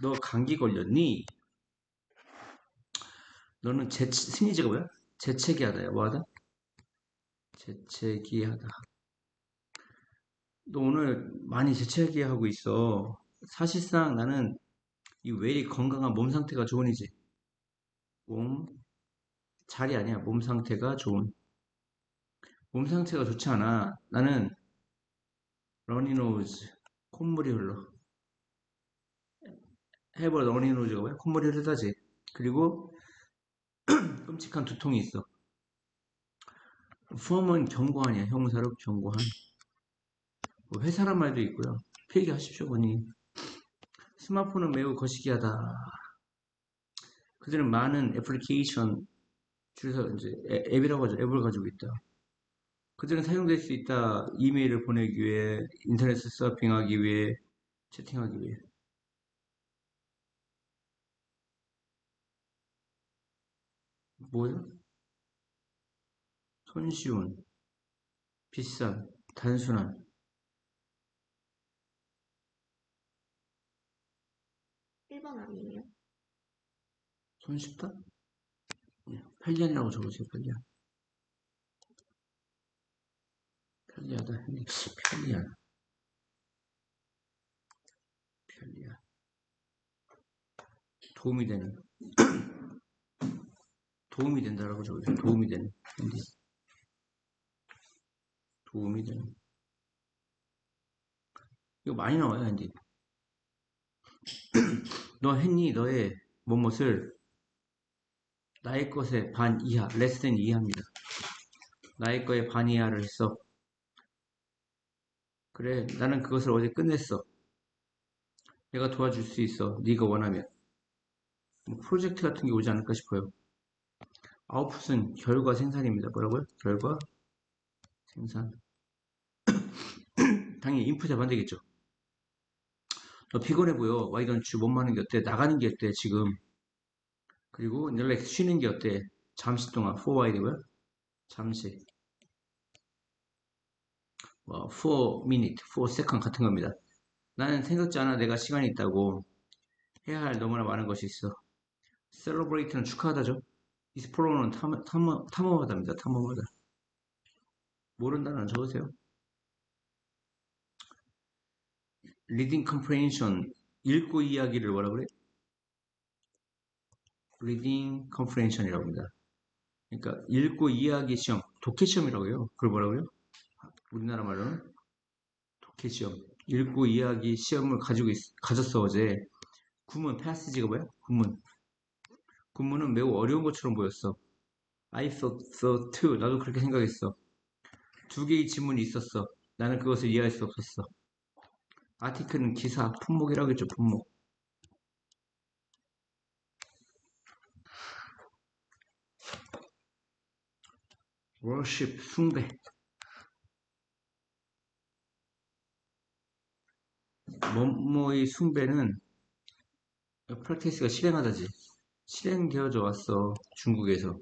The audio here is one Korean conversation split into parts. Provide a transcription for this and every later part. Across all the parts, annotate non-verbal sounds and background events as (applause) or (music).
너 감기 걸렸니? 너는 재, 스니즈가 뭐야? 재채기하다야. 뭐하다? 재채기하다. 너 오늘 많이 재채기하고 있어. 사실상 나는 이 웨리 건강한 몸 상태가 좋은이지. 몸, 자리 아니야. 몸 상태가 좋은. 몸 상태가 좋지 않아. 나는 러니노즈, 콧물이 흘러. 해버 러니노즈가 뭐야? 콧물이 흐르다지. 그리고 (clears throat) 끔찍한 두통이 있어. 펌은 경고한이야. 형사로 경고한. 뭐 회사란 말도 있고요. 필기하십시오, 보니. 스마트폰은 매우 거시기하다. 그들은 많은 애플리케이션, 줄여서 이제 앱이라고 하죠. 앱을 가지고 있다. 그들은 사용될 수 있다. 이메일을 보내기 위해, 인터넷 서핑하기 위해, 채팅하기 위해. 뭐요? 손쉬운, 비싼, 단순한. 일본 아니에요? 손쉽다? 예, 편리한이라고 적으세요, 편리한. 편리하다, 편리한. 편리한. 도움이 되는. 도움이 된다라고 적으세요. 도움이 되는. 도움이 되는. 이거 많이 나와요, 핸디. (clears throat) 너 했니? 너의 뭐뭇을 나의 것의 반 이하, less than 이하입니다. 나의 거의 반 이하를 했어. 그래, 나는 그것을 어제 끝냈어. 내가 도와줄 수 있어. 네가 원하면. 뭐 프로젝트 같은 게 오지 않을까 싶어요. 아웃풋은 결과 생산입니다. 뭐라고요? 결과 생산. (coughs) 당연히 인풋에 반대겠죠. 너 피곤해 보여. Why don't you? 못 마는 게 어때? 나가는 게 어때? 지금. 그리고 연락 쉬는 게 어때? 잠시 동안. For while이고요. 잠시. 뭐, for minute, for second 같은 겁니다. 나는 생각지 않아 내가 시간이 있다고 해야 할 너무나 많은 것이 있어. celebrate는 축하하다죠. Explor는 탐, 탐, 탐험하다입니다. 탐험하다. 모른다는 적으세요. reading comprehension 읽고 이야기를 뭐라 그래? reading comprehension이라고 합니다. 그러니까 읽고 이야기 시험, 독해 시험이라고 해요. 그걸 뭐라고요? 우리나라 말로는 독해 시험. 읽고 이야기 시험을 가지고 있, 가졌어 어제. 구문 패스지가 뭐야? 구문. 구문은 매우 어려운 것처럼 보였어. I thought so too. 나도 그렇게 생각했어. 두 개의 지문이 있었어. 나는 그것을 이해할 수 없었어. 아티클은 기사, 품목이라고 했죠, 품목. worship, 숭배. 뭐뭐의 숭배는 프랙티스가 실행하다지. 실행되어져 왔어, 중국에서.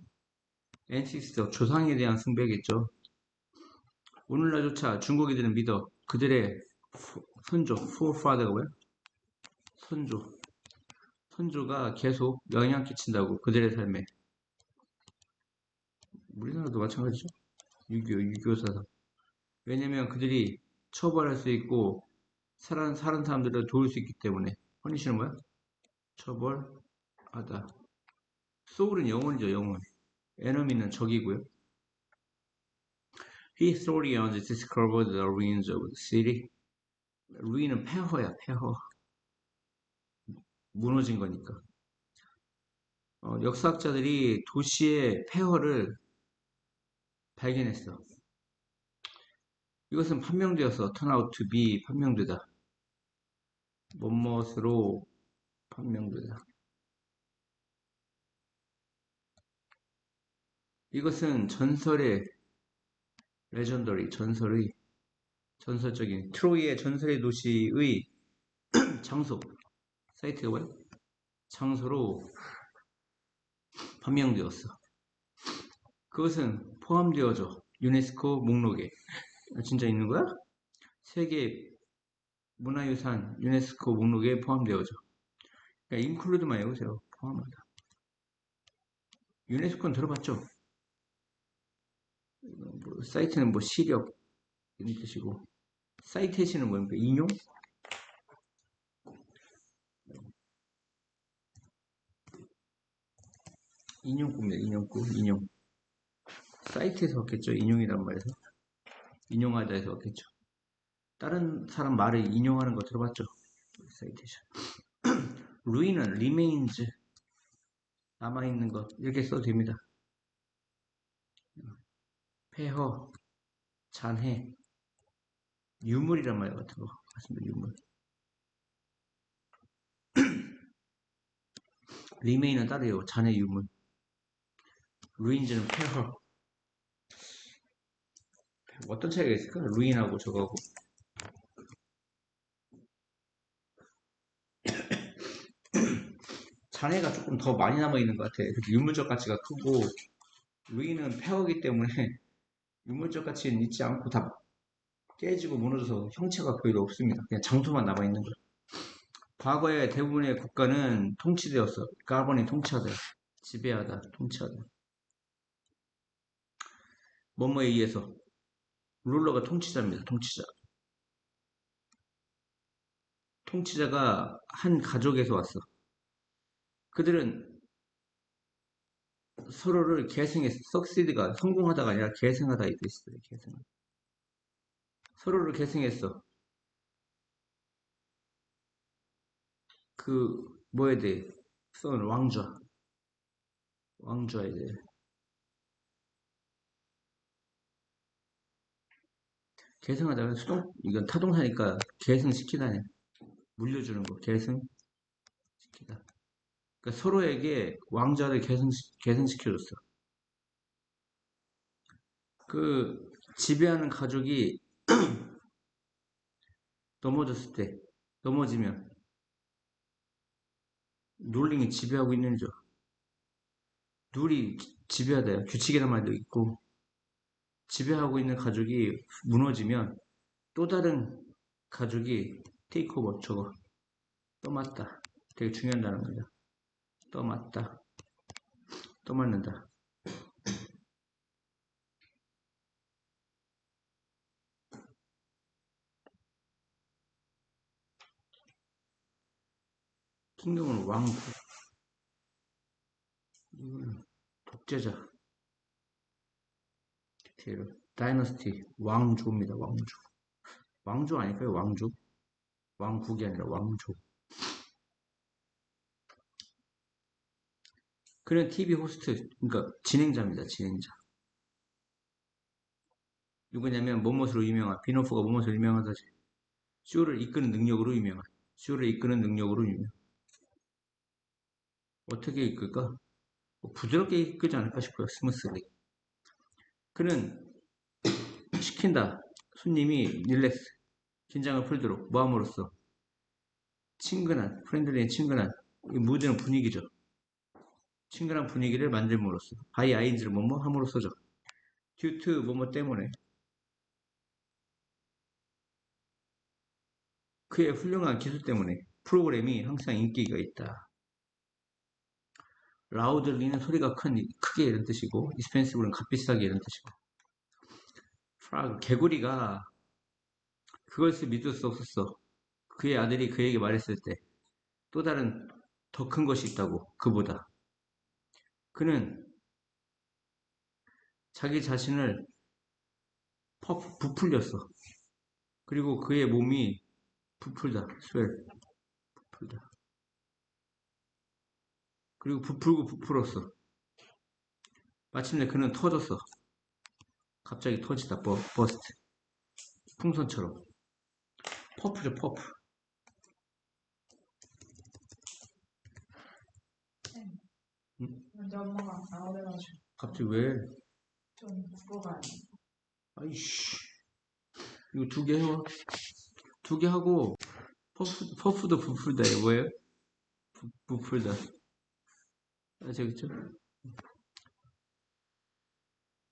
엔시스터, 조상에 대한 숭배겠죠. 오늘날조차 중국인들은 믿어. 그들의 선조, forefather가 뭐야? 선조. 선조가 계속 영향 끼친다고, 그들의 삶에. 우리나라도 마찬가지죠. 유교, 유교사상. 왜냐면 그들이 처벌할 수 있고, 사는, 사는 사람들을 도울 수 있기 때문에. 허니시는 뭐야? 처벌 하다. 소울은 영혼이죠, 영혼. 에너미는 적이고요. Thoroughly discovered the ruins of the city. ruin은 폐허야, 폐허. 무너진 거니까. 어, 역사학자들이 도시의 폐허를 발견했어. 이것은 판명되어서 turn out to be 판명되다. 뭐뭇으로 판명되다. 이것은 전설의 레전더리, 전설의 전설적인 트로이의 전설의 도시의 (clears throat) 장소 사이트가 뭐야? 장소로 판명되었어. 그것은 포함되어져 유네스코 목록에 아, 진짜 있는 거야? 세계 문화유산 유네스코 목록에 포함되어져 그러니까 인클루드만 외우세요. 포함하다. 유네스코는 들어봤죠? 뭐, 사이트는 뭐 시력 이런 뜻이고 사이테이션은 뭡니까? 인용? 인용구입니다. 인용구, 인용. 사이트에서 왔겠죠? 인용이란 말에서. 인용하다 해서 왔겠죠? 다른 사람 말을 인용하는 거 들어봤죠? 사이테이션. (clears throat) 루인은 remains 남아있는 것 이렇게 써도 됩니다. 폐허, 잔해, 유물이란 말 같은 거 같습니다. 유물. (clears throat) remain은 따로요. 잔해, 유물. ruins는 폐허. 어떤 차이가 있을까? ruin하고 저거하고. (clears throat) 잔해가 조금 더 많이 남아있는 것 같아. 유물적 가치가 크고, 루인은 폐허기 때문에 유물적 가치는 있지 않고 다 깨지고 무너져서 형체가 거의 없습니다. 그냥 장소만 남아 있는 거예요. 과거에 대부분의 국가는 통치되었어. 까번이 통치하다. 지배하다. 통치하다. 뭐뭐에 의해서. 룰러가 통치자입니다. 통치자. 통치자가 한 가족에서 왔어. 그들은 서로를 계승했어. 석시드가 성공하다가 아니라 계승하다 이 뜻이거든. 계승. 서로를 계승했어. 그 뭐에 대해 선 왕좌. 왕좌에 대해. 계승하다가 수동 이건 타동사니까 계승시키다네. 물려주는 거. 계승시키다. 그러니까 서로에게 왕자를 계승, 계승시 켜줬어. 그 지배하는 가족이 (clears throat) 넘어졌을 때, 넘어지면 룰링이 지배하고 있는 죠 룰이 지배하다요. 규칙이란 말도 있고 지배하고 있는 가족이 무너지면 또 다른 가족이 테이크오버 저거 떠맡다. 되게 중요하다는 거죠. 떠맞다. 떠맞는다. 킹덤은 왕국. 이거는 독재자. 디테일. 다이너스티. 왕조입니다. 왕조. 왕조 아닐까요? 왕조? 왕국이 아니라 왕조. 그는 TV 호스트, 그러니까 진행자입니다. 진행자. 누구냐면 뭐뭇으로 유명한 비노프가 뭐뭇으로 유명하다지. 쇼를 이끄는 능력으로 유명한. 쇼를 이끄는 능력으로 유명. 어떻게 이끌까? 뭐 부드럽게 이끌지 않을까 싶어요. 스무스리. 그는 시킨다. 손님이 릴렉스, 긴장을 풀도록 모함으로써 친근한, 프렌들리한 친근한 이 무드는 분위기죠. 친근한 분위기를 만들므로써 바이 아인즈를 뭐뭐 함으로써죠. 듀트 뭐뭐 때문에 그의 훌륭한 기술 때문에 프로그램이 항상 인기가 있다. 라우들리는 소리가 큰, 크게 이런 뜻이고 이스펜시브는 값비싸게 이런 뜻이고 프라그 개구리가 그것을 믿을 수 없었어. 그의 아들이 그에게 말했을 때 또 다른 더 큰 것이 있다고 그보다 그는 자기 자신을 부풀렸어. 그리고 그의 몸이 부풀다, 스웰, 부풀다. 그리고 부풀고 부풀었어. 마침내 그는 터졌어. 갑자기 터지다, 버, 버스트. 풍선처럼. 퍼프죠, 퍼프. 근데 엄마가 나오래가지고 갑자기 왜? 좀 부러가요. 아이씨. 이거 두 개 해와. 두 개 하고, 퍼프, 퍼프도 부풀다. 이거 뭐예요? 부, 부풀다. 아시겠죠?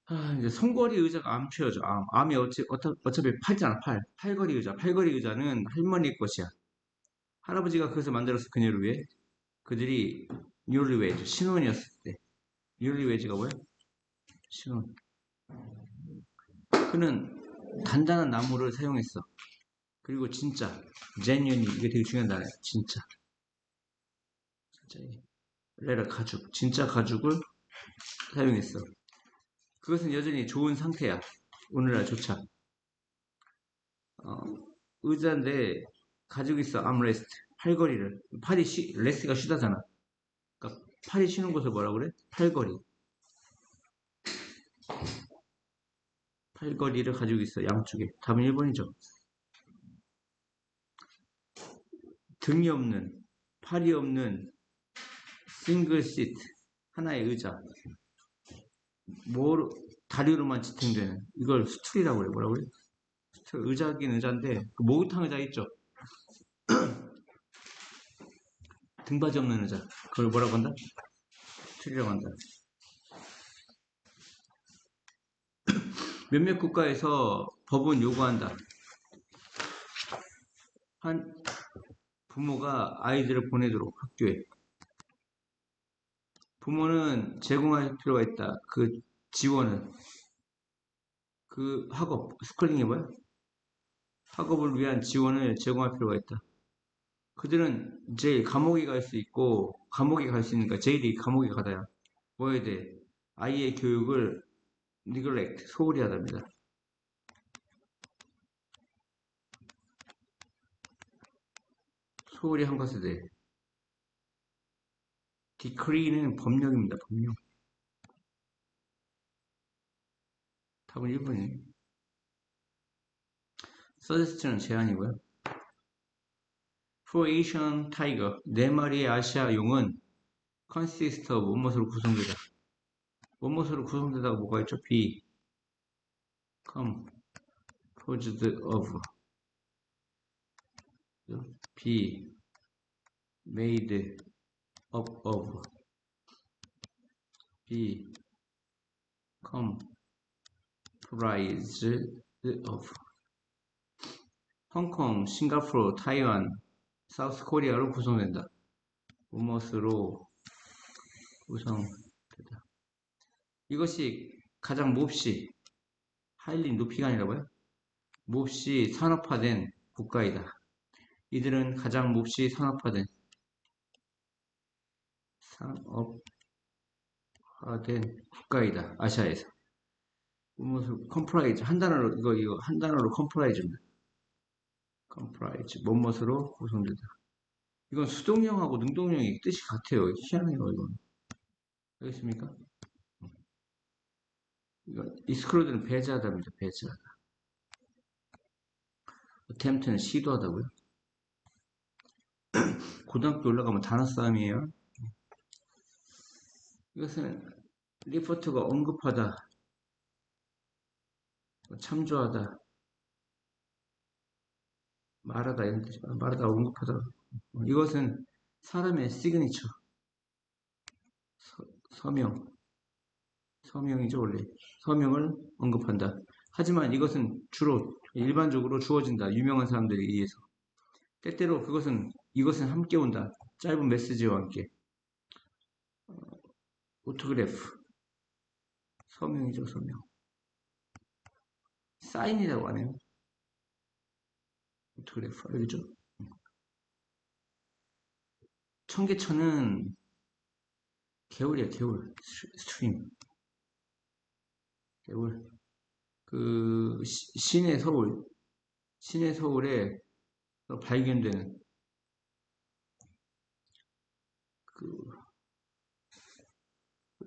아, 이제 손거리 의자가 암 취하죠. 암. 암이 어찌, 어차, 어차피 팔잖아, 팔. 팔거리 의자. 팔거리 의자는 할머니 것이야. 할아버지가 그것을 만들어서 그녀를 위해 그들이 뉴리웨이즈 신혼이었을 때 뉴리웨이즈가 뭐야? 신혼. 그는 단단한 나무를 사용했어. 그리고 진짜 genuine 이게 되게 중요한 단어야. 진짜. 진짜 레라 가죽 진짜 가죽을 사용했어. 그것은 여전히 좋은 상태야. 오늘날 조차. 어, 의자인데 가지고 있어 암레스트 팔걸이를 팔이 쉬, 레스가 쉬다잖아. 팔이 쉬는 곳을 뭐라 그래? 팔걸이. 팔걸이를 가지고 있어 양쪽에. 답은 1번이죠. 등이 없는 팔이 없는 싱글 시트 하나의 의자. 뭐 다리로만 지탱되는 이걸 스툴이라고 그래. 뭐라고 그래? 스툴 의자긴 의자인데 그 목욕탕 의자 있죠. 등받이 없는 의자. 그걸 뭐라고 한다? 스툴이라고 한다. (clears throat) 몇몇 국가에서 법은 요구한다. 한 부모가 아이들을 보내도록 학교에 부모는 제공할 필요가 있다. 그 지원을 그 학업 스쿨링이 뭐야? 학업을 위한 지원을 제공할 필요가 있다. 그들은 제일 감옥에 갈 수 있고 감옥에 갈 수 있으니까 제일이 감옥에 가다야. 뭐 해야 돼? 아이의 교육을 neglect 소홀히 하답니다. 소홀히 한 것에 대해 decree는 법령입니다. 법령. 답은 1번이에요. suggest는 제안이고요. Asian tiger, 네 마리의 아시아 용은 of 무엇으로 구성되다. 무엇으로 구성되다가 뭐가 있죠? be, composed of, be, made up of, be, comprised of. 홍콩, 싱가포르, 타이완, 사우스 코리아로 구성된다. 무엇으로 구성되다. 이것이 가장 몹시 하일리 높이가 아니라고요? 몹시 산업화된 국가이다. 이들은 가장 몹시 산업화된 산업화된 국가이다. 아시아에서. 무엇을 컴프라이즈 한 단어로 이거 이거 한 단어로 컴프라이즈입니다. 컴프라이즈 뭐뭇으로 구성되다. 이건 수동형하고 능동형이 뜻이 같아요. 희한해요 이건. 알겠습니까? 이거 이스크로드는 배제하다입니다. 배제하다. attempt는 시도하다고요. (clears throat) 고등학교 올라가면 단어 싸움이에요. 이것은 리포트가 언급하다, 참조하다, 말하다 이런 뜻이 말하다 언급하다. 이것은 사람의 시그니처, 서, 서명, 서명이죠 원래 서명을 언급한다. 하지만 이것은 주로 일반적으로 주어진다. 유명한 사람들에 의해서. 때때로 그것은 이것은 함께 온다. 짧은 메시지와 함께. 어, 오토그래프. 서명이죠, 서명. 사인이라고 하네요. 오토그래프. 알겠죠? 청계천은 개울이야, 개울. 스트림. 개울. 그 시- 신의 서울, 신의 서울에 발견되는 그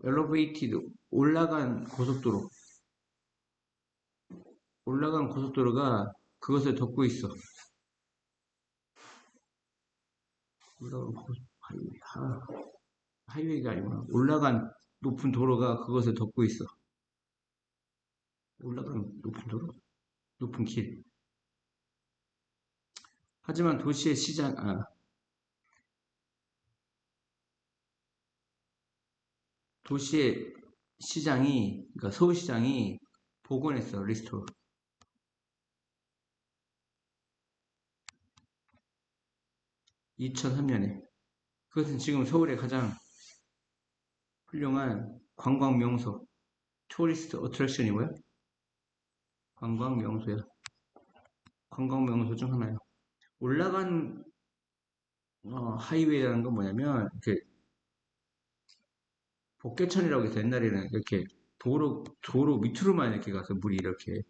엘리베이티드 올라간 고속도로, 올라간 고속도로가 그것을 덮고 있어. 올라간 고 하이웨이, 하, 하이웨이가 아니구나. 올라간 높은 도로가 그것을 덮고 있어. 올라가는 높은 도로, 높은 길. 하지만 도시의 시장, 아, 도시의 시장이, 그러니까 서울시장이 복원했어, 리스토어. (2003년에) 그것은 지금 서울의 가장 훌륭한 관광 명소, 토리스트 어트랙션이고요. 관광 명소야. 관광 명소 중 하나예요. 올라간 어, 하이웨이라는 건 뭐냐면 이렇게 복개천이라고 해서 옛날에는 이렇게 도로 도로 밑으로만 이렇게 가서 물이 이렇게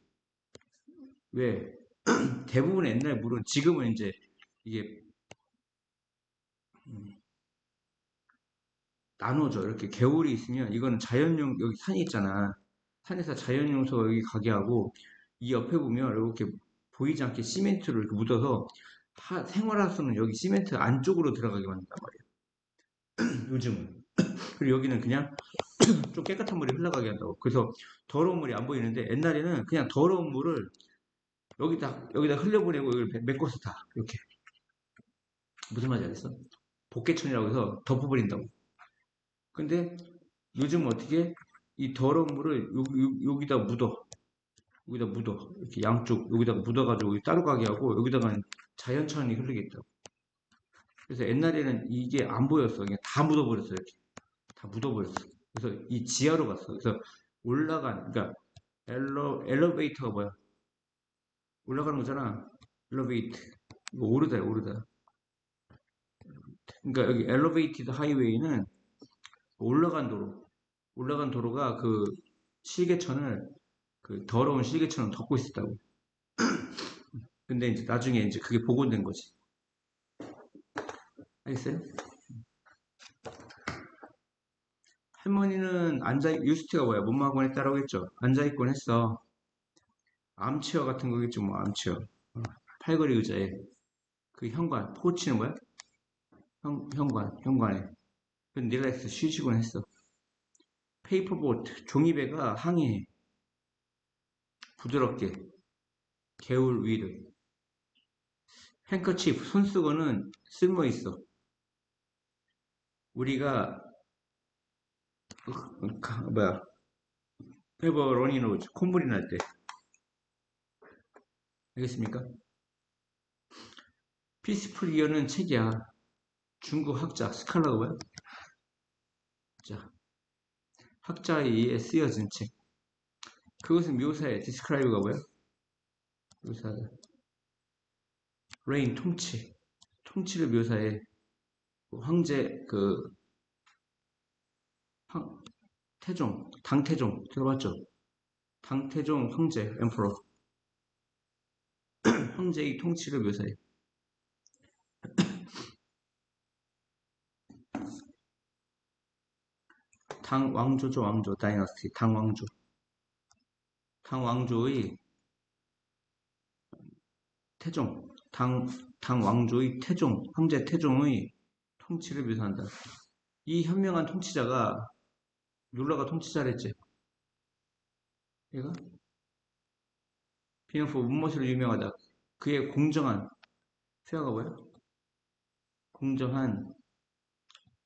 왜 (clears throat) 대부분 옛날 물은 지금은 이제 이게 음, 나눠져. 이렇게 개울이 있으면 이거는 자연용 여기 산이 있잖아. 산에서 자연용소 여기 가게 하고 이 옆에 보면 이렇게 보이지 않게 시멘트를 이렇게 묻어서 하- 생활하수는 여기 시멘트 안쪽으로 들어가게 만든단 말이에요 (clears throat) 요즘은. (clears throat) 그리고 여기는 그냥 (clears throat) 좀 깨끗한 물이 흘러가게 한다고. 그래서 더러운 물이 안 보이는데 옛날에는 그냥 더러운 물을 여기다 여기다 흘려보내고 여기를 메- 메꿔서 다 이렇게. 무슨 말인지 알겠어? 복개천이라고 해서 덮어버린다고. 근데 요즘 어떻게 이 더러운 물을 요, 기다 묻어. 여기다 묻어. 이렇게 양쪽 여기다가 묻어가지고 여기 따로 가게 하고 여기다가 자연천이 흐르겠다고. 그래서 옛날에는 이게 안 보였어. 그냥 다 묻어버렸어 이렇게. 다 묻어버렸어. 그래서 이 지하로 갔어. 그래서 올라간 그러니까 엘러 엘리베이터가 뭐야? 올라가는 거잖아. 엘리베이터. 이거 오르다 오르다 그러니까 여기 엘리베이티드 하이웨이는 올라간 도로 올라간 도로가 그 실개천을 그 더러운 실개천을 덮고 있었다고. (clears throat) 근데 이제 나중에 이제 그게 복원된 거지. 알겠어요? 할머니는 앉아 유스티가 뭐야? 문마학원에 따라고 했죠? 앉아 있곤 했어. 암체어 같은 거겠죠 뭐 암체어 어, 팔걸이 의자에. 그 현관 포치는 뭐야? 현, 현관 현관에 그 릴렉스 쉬시곤 했어. 페이퍼보트 종이배가 항해해. 부드럽게. 개울 위를 행커치프 손수건은 쓸모 있어. 우리가 뭐야. 페버 러니노즈 콧물이 날 때. 알겠습니까? 피스풀 이어는 책이야 중국 학자 스칼라가 뭐야? 자 학자에 의해 쓰여진 책. 그것은 묘사해 디스크라이브가 뭐야? 묘사하다 레인 통치. 통치를 묘사해. 그 황제 그 황- 태종 당태종. 들어봤죠? 당태종 황제 엠퍼러 (clears throat) 황제의 통치를 묘사해 당 왕조죠 왕조. 다이너스티. 당 왕조. 당 왕조의 태종. 당, 당 왕조의 태종. 황제 태종의 통치를 묘사한다. 이 현명한 통치자가 룰러가 통치자랬지. 얘가? 비너프 문모시로 유명하다. 그의 공정한 페어가 뭐야? 공정한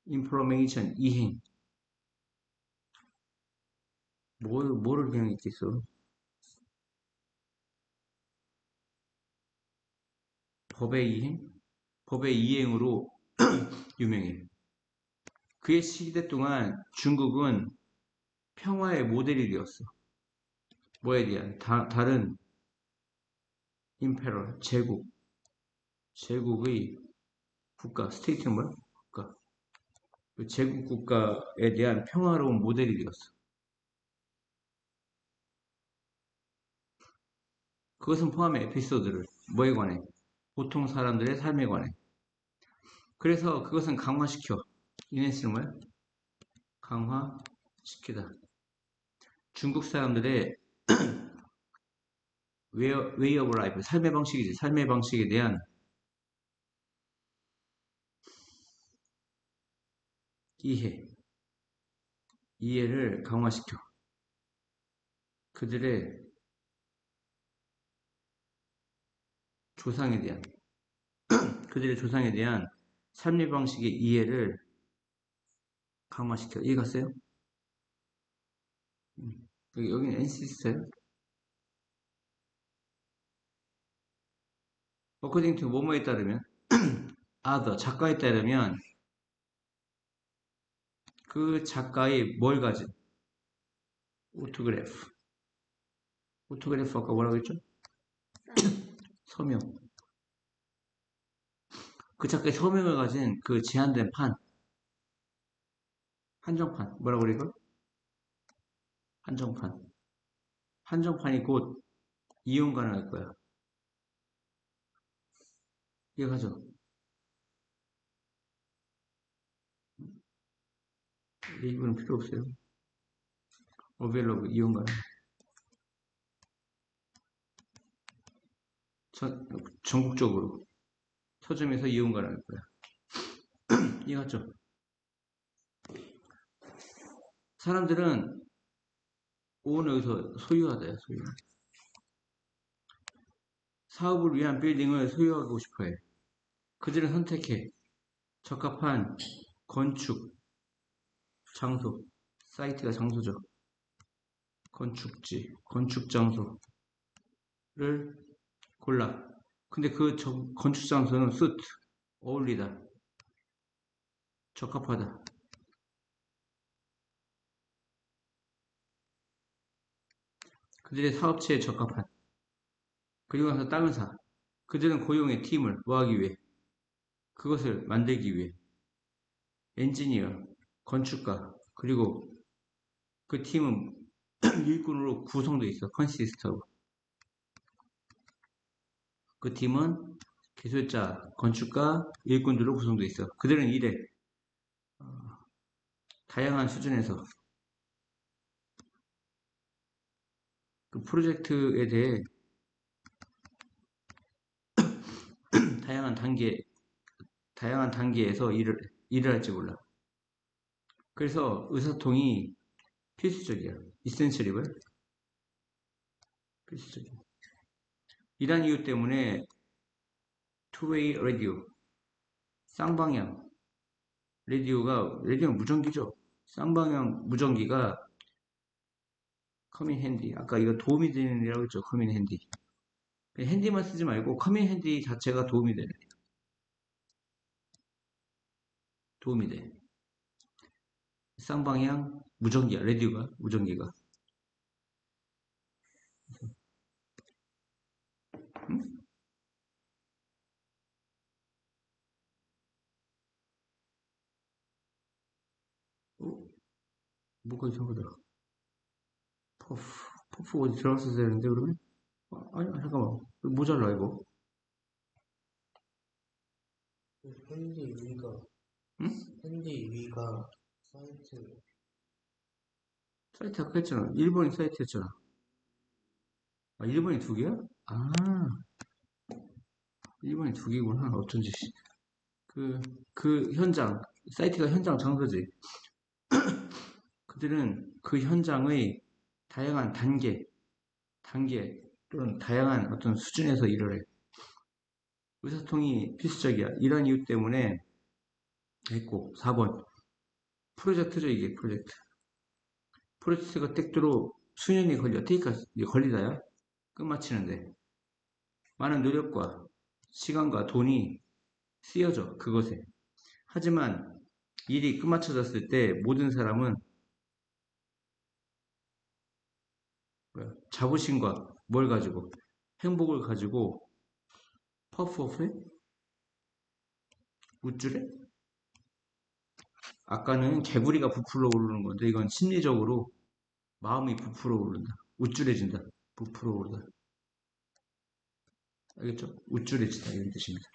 인포메이션 이행 뭘, 뭐를 그냥 있겠어? 법의 이행? 법의 이행으로 (clears throat) 유명해. 그의 시대 동안 중국은 평화의 모델이 되었어. 뭐에 대한? 다, 다른 임페럴 제국. 제국의 국가 스테이트는 뭐야? 국가. 그 제국 국가에 대한 평화로운 모델이 되었어 그것은 포함해 에피소드를 뭐에 관해? 보통 사람들의 삶에 관해. 그래서 그것은 강화시켜. 이네스는 뭐야? 강화시키다. 중국 사람들의 (clears throat) way of life, 삶의 방식이지. 삶의 방식에 대한 이해, 이해를 강화시켜. 그들의 조상에 대한 (clears throat) 그들의 조상에 대한 삶의 방식의 이해를 강화시켜 이해 갔어요? 음. 여기, 여기는 NC 있어요? according to 뭐뭐에 따르면 (clears throat) other 작가에 따르면 그 작가의 뭘 가진? 오토그래프. 오토그래프 아까 뭐라고 했죠? 서명. 그 작가의 서명을 가진 그 제한된 판. 한정판. 뭐라고 그래, 이걸? 한정판. 한정판이 곧 이용 가능할 거야. 이해가죠? 이거는 필요 없어요. 어벨러브 이용 가능. 전, 전국적으로 서점에서 이용 가능할 거야. (clears throat) 이해갔죠? 사람들은 오는 여기서 소유하다야, 소유. 사업을 위한 빌딩을 소유하고 싶어 해. 그들은 선택해. 적합한 건축, 장소, 사이트가 장소죠. 건축지, 건축 장소를 골라. 근데 그 저- 건축 장소는 수트, 어울리다, 적합하다. 그들의 사업체에 적합한. 그리고 나서 땅을 사. 그들은 고용의 팀을 모하기 위해, 그것을 만들기 위해, 엔지니어, 건축가, 그리고 그 팀은 (clears throat) 일꾼으로 구성되어 있어. 컨시스트 오브. 그 팀은 기술자, 건축가, 일꾼들로 구성되어 있어. 그들은 일해. 어, 다양한 수준에서 그 프로젝트에 대해 (clears throat) 다양한 단계, 다양한 단계에서 일을, 일을 할지 몰라. 그래서 의사통이 필수적이야. 이센셜이고요. 필수적이야. 이란 이유 때문에 투웨이 라디오, 쌍방향 라디오가 라디오는 무전기죠. 쌍방향 무전기가 커민 핸디. 아까 이거 도움이 되는 이라고 했죠. 커민 핸디. 핸디만 쓰지 말고 커민 핸디 자체가 도움이 되는. 도움이 돼. 쌍방향 무전기야. 라디오가 무전기가. 응? 어? 뭐가 이상하다. 퍼프, 퍼프 어디 들어갔어야 되는데, 그러면? 아, 아니, 잠깐만. 모자라, 이거. 핸디 위가 응? 핸디 위가 사이트 사이트 아까 했잖아. 1번이 사이트였잖아. 아, 1번이 두 개야? 아, 1번이 두 개구나. 어쩐지. 그, 그 현장, 사이트가 현장 장소지. (coughs) 그들은 그 현장의 다양한 단계, 단계 또는 다양한 어떤 수준에서 일을 해. 의사소통이 필수적이야. 이런 이유 때문에 했고, 4번. 프로젝트죠, 이게 프로젝트. 프로젝트가 택도로 수년이 걸려. 테이크가 걸리다야. 끝마치는데. 많은 노력과 시간과 돈이 쓰여져, 그것에. 하지만 일이 끝마쳐졌을 때 모든 사람은 자부심과 뭘 가지고 행복을 가지고 퍼프오프에 우쭐에 아까는 개구리가 부풀어 오르는 건데 이건 심리적으로 마음이 부풀어 오른다. 우쭐해진다. 부풀어 오르다 알겠죠? 우쭐해진다 이런 뜻입니다